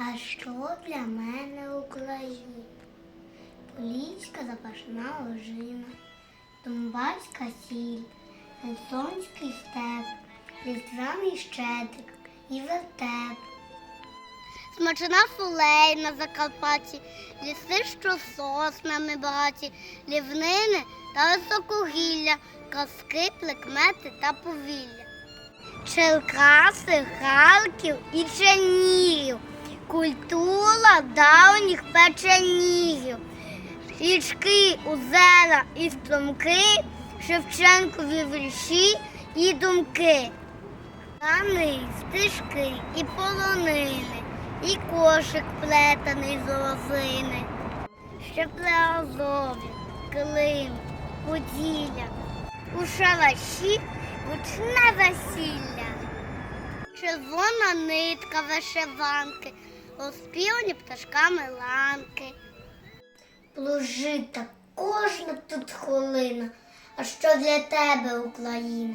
А що для мене Україна? Поліська запашна ожина, Донбаська сіль, Херсонський степ, Різдвяний щедрик і вертеп. Смачна фулей на Закарпатті, ліси, що соснами багаті, лівнини та високогілля, казки, плекмети та повілля. Черкаси, Харків і Чернігів, культура давніх печенігів, річки, озера і струмки, Шевченкові вірші і думки. Лани, стежки і полонини, і кошик плетений з лозини. Ще Азові, Клим, Поділля, у шалаші гучне весілля. Червона нитка вишиванки, оспівані пташками ланки. Плужита кожна тут хвилина, а що для тебе, Україна?